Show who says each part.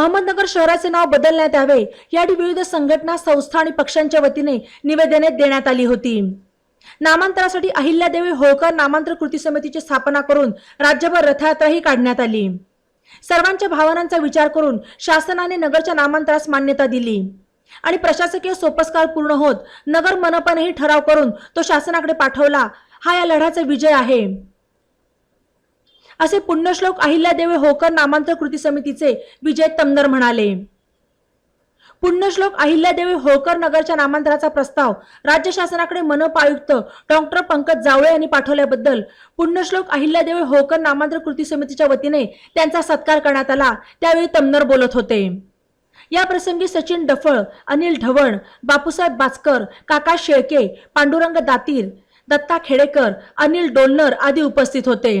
Speaker 1: अहमदनगर शहराचे नाव बदलण्यात यावे यासाठी विविध संघटना संस्था आणि पक्षांच्या वतीने निवेदने देण्यात आली होती. नामांतरासाठी अहिल्यादेवी होळकर नामांतर कृती समितीची स्थापना करून राज्यभर रथयात्राही काढण्यात आली. सर्वांच्या भावनांचा विचार करून शासनाने नगरच्या नामांतरास मान्यता दिली. आणि प्रशासकीय सोपस्कार पूर्ण होत नगर मनपानेही ठराव करून तो शासनाकडे पाठवला. हा या लढ्याचा विजय आहे. असे पुण्यश्लोक अहिल्यादेवी होकर नामांतर कृती समितीचे विजय तमनर म्हणाले. पुण्यश्लोक अहिल्यादेवी होळकर नगरच्या नामांतराचा प्रस्ताव राज्य शासनाकडे मनपा आयुक्त डॉक्टर पंकज जावळे यांनी पाठवल्याबद्दल पुण्यश्लोक अहिल्यादेवी होळकर नामांतर कृती समितीच्या वतीने त्यांचा सत्कार करण्यात आला त्यावेळी तमनर बोलत होते. या प्रसंगी सचिन डफळ अनिल ढवण बापूसाहेब बाचकर काका शेळके पांडुरंग दातीर दत्ता खेडेकर अनिल डोलनर आदी उपस्थित होते.